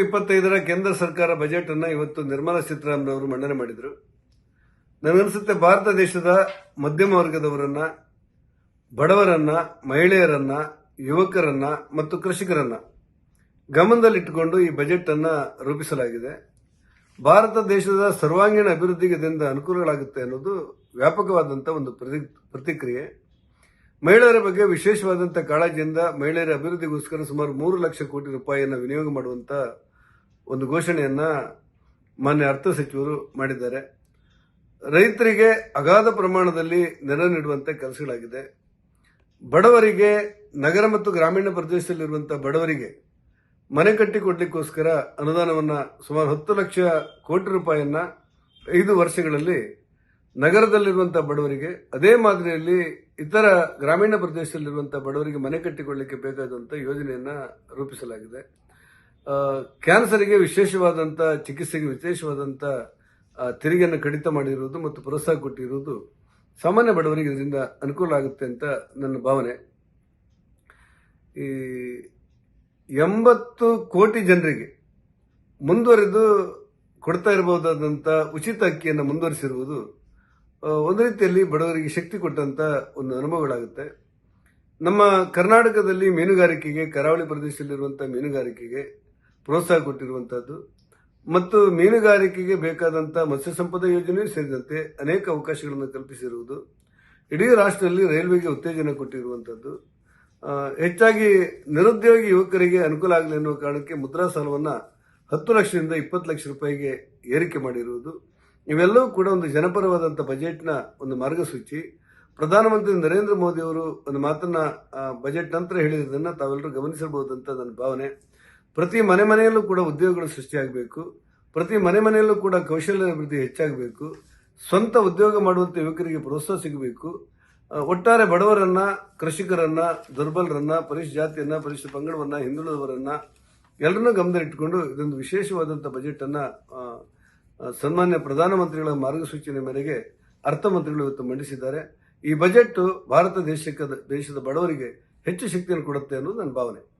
ಇಪ್ಪತ್ನಾಲ್ಕು ಇಪ್ಪತ್ತೈದರ ಕೇಂದ್ರ ಸರ್ಕಾರ ಬಜೆಟ್ ಅನ್ನು ಇವತ್ತು ನಿರ್ಮಲಾ ಸೀತಾರಾಮನ್ ಅವರು ಮಂಡನೆ ಮಾಡಿದರು. ನನಗನ್ಸುತ್ತೆ ಭಾರತ ದೇಶದ ಮಧ್ಯಮ ವರ್ಗದವರನ್ನ, ಬಡವರನ್ನ, ಮಹಿಳೆಯರನ್ನ, ಯುವಕರನ್ನ ಮತ್ತು ಕೃಷಿಕರನ್ನ ಗಮನದಲ್ಲಿಟ್ಟುಕೊಂಡು ಈ ಬಜೆಟ್ ಅನ್ನ ರೂಪಿಸಲಾಗಿದೆ. ಭಾರತ ದೇಶದ ಸರ್ವಾಂಗೀಣ ಅಭಿವೃದ್ಧಿಗೆ ಇದರಿಂದ ಅನುಕೂಲಗಳಾಗುತ್ತೆ ಅನ್ನೋದು ವ್ಯಾಪಕವಾದಂಥ ಒಂದು ಪ್ರತಿ- ಪ್ರತಿಕ್ರಿಯೆ. ಮಹಿಳೆಯರ ಬಗ್ಗೆ ವಿಶೇಷವಾದಂಥ ಕಾಳಜಿಯಿಂದ ಮಹಿಳೆಯರ ಅಭಿವೃದ್ಧಿಗೋಸ್ಕರ ಸುಮಾರು ಮೂರು ಲಕ್ಷ ಕೋಟಿ ರೂಪಾಯಿಯನ್ನು ವಿನಿಯೋಗ ಮಾಡುವಂತ ಒಂದು ಘೋಷಣೆಯನ್ನ ಮಾನ್ಯ ಅರ್ಥ ಸಚಿವರು ಮಾಡಿದ್ದಾರೆ. ರೈತರಿಗೆ ಅಗಾಧ ಪ್ರಮಾಣದಲ್ಲಿ ನೆರವು ನೀಡುವಂತೆ ಕೆಲಸಗಳಾಗಿದೆ. ಬಡವರಿಗೆ ನಗರ ಮತ್ತು ಗ್ರಾಮೀಣ ಪ್ರದೇಶದಲ್ಲಿರುವಂತಹ ಬಡವರಿಗೆ ಮನೆ ಕಟ್ಟಿಕೊಡ್ಲಿಕ್ಕೋಸ್ಕರ ಅನುದಾನವನ್ನ ಸುಮಾರು ಹತ್ತು ಲಕ್ಷ ಕೋಟಿ ರೂಪಾಯಿಯನ್ನ ಐದು ವರ್ಷಗಳಲ್ಲಿ ನಗರದಲ್ಲಿರುವಂತಹ ಬಡವರಿಗೆ, ಅದೇ ಮಾದರಿಯಲ್ಲಿ ಇತರ ಗ್ರಾಮೀಣ ಪ್ರದೇಶದಲ್ಲಿರುವಂತಹ ಬಡವರಿಗೆ ಮನೆ ಕಟ್ಟಿಕೊಳ್ಳಲಿಕ್ಕೆ ಬೇಕಾದಂತ ಯೋಜನೆಯನ್ನ ರೂಪಿಸಲಾಗಿದೆ. ಕ್ಯಾನ್ಸರ್ಗೆ ವಿಶೇಷವಾದಂಥ ಚಿಕಿತ್ಸೆಗೆ ವಿಶೇಷವಾದಂಥ ತೆರಿಗೆಯನ್ನು ಕಡಿತ ಮಾಡಿರುವುದು ಮತ್ತು ಪ್ರೋತ್ಸಾಹ ಕೊಟ್ಟಿರುವುದು ಸಾಮಾನ್ಯ ಬಡವರಿಗೆ ಇದರಿಂದ ಅನುಕೂಲ ಆಗುತ್ತೆ ಅಂತ ನನ್ನ ಭಾವನೆ. ಈ ಎಂಬತ್ತು ಕೋಟಿ ಜನರಿಗೆ ಮುಂದುವರೆದು ಕೊಡ್ತಾ ಇರಬಹುದಾದಂಥ ಉಚಿತ ಅಕ್ಕಿಯನ್ನು ಮುಂದುವರಿಸಿರುವುದು ಒಂದು ರೀತಿಯಲ್ಲಿ ಬಡವರಿಗೆ ಶಕ್ತಿ ಕೊಟ್ಟಂತ ಒಂದು ಅನುಭವಗಳಾಗುತ್ತೆ. ನಮ್ಮ ಕರ್ನಾಟಕದಲ್ಲಿ ಮೀನುಗಾರಿಕೆಗೆ, ಕರಾವಳಿ ಪ್ರದೇಶದಲ್ಲಿರುವಂತಹ ಮೀನುಗಾರಿಕೆಗೆ ಪ್ರೋತ್ಸಾಹ ಕೊಟ್ಟಿರುವಂತಹದ್ದು. ಮತ್ತು ಮೀನುಗಾರಿಕೆಗೆ ಬೇಕಾದಂತಹ ಮತ್ಸ್ಯ ಸಂಪದ ಯೋಜನೆ ಸೇರಿದಂತೆ ಅನೇಕ ಅವಕಾಶಗಳನ್ನು ಕಲ್ಪಿಸಿರುವುದು. ಇಡೀ ರಾಷ್ಟ್ರದಲ್ಲಿ ರೈಲ್ವೆಗೆ ಉತ್ತೇಜನ ಕೊಟ್ಟಿರುವಂತಹದ್ದು. ಹೆಚ್ಚಾಗಿ ನಿರುದ್ಯೋಗಿ ಯುವಕರಿಗೆ ಅನುಕೂಲ ಆಗಲಿ ಎನ್ನುವ ಕಾರಣಕ್ಕೆ ಮುದ್ರಾ ಸಾಲವನ್ನು ಹತ್ತು ಲಕ್ಷದಿಂದ ಇಪ್ಪತ್ತು ಲಕ್ಷ ರೂಪಾಯಿಗೆ ಏರಿಕೆ ಮಾಡಿರುವುದು. ಇವೆಲ್ಲವೂ ಕೂಡ ಒಂದು ಜನಪರವಾದಂಥ ಬಜೆಟ್ನ ಒಂದು ಮಾರ್ಗಸೂಚಿ. ಪ್ರಧಾನಮಂತ್ರಿ ನರೇಂದ್ರ ಮೋದಿ ಅವರು ಒಂದು ಮಾತನ್ನ ಬಜೆಟ್ ನಂತರ ಹೇಳಿದ್ದನ್ನು ತಾವೆಲ್ಲರೂ ಗಮನಿಸಬಹುದಂತ ನನ್ನ ಭಾವನೆ. ಪ್ರತಿ ಮನೆ ಮನೆಯಲ್ಲೂ ಕೂಡ ಉದ್ಯೋಗಗಳು ಸೃಷ್ಟಿಯಾಗಬೇಕು. ಪ್ರತಿ ಮನೆ ಮನೆಯಲ್ಲೂ ಕೂಡ ಕೌಶಲ್ಯ ಅಭಿವೃದ್ಧಿ ಹೆಚ್ಚಾಗಬೇಕು. ಸ್ವಂತ ಉದ್ಯೋಗ ಮಾಡುವಂತ ಯುವಕರಿಗೆ ಪ್ರೋತ್ಸಾಹ ಸಿಗಬೇಕು. ಒಟ್ಟಾರೆ ಬಡವರನ್ನ, ಕೃಷಿಕರನ್ನ, ದುರ್ಬಲರನ್ನ ಪರಿಶ್ ಜಾತಿಯನ್ನ, ಪರಿಶಿಷ್ಟ ಪಂಗಡವನ್ನ, ಹಿಂದುಳಿದವರನ್ನ ಎಲ್ಲರನ್ನೂ ಗಮನದಲ್ಲಿಟ್ಟುಕೊಂಡು ಇದೊಂದು ವಿಶೇಷವಾದಂಥ ಬಜೆಟ್ ಅನ್ನ ಸನ್ಮಾನ್ಯ ಪ್ರಧಾನಮಂತ್ರಿಗಳ ಮಾರ್ಗಸೂಚನೆ ಮೇರೆಗೆ ಅರ್ಥಮಂತ್ರಿಗಳು ಇವತ್ತು ಮಂಡಿಸಿದ್ದಾರೆ. ಈ ಬಜೆಟ್ ಭಾರತ ದೇಶಕ್ಕೆ ದೇಶದ ಬಡವರಿಗೆ ಹೆಚ್ಚು ಶಕ್ತಿಯನ್ನು ಕೊಡುತ್ತೆ ಅನ್ನೋದು ನನ್ನ ಭಾವನೆ.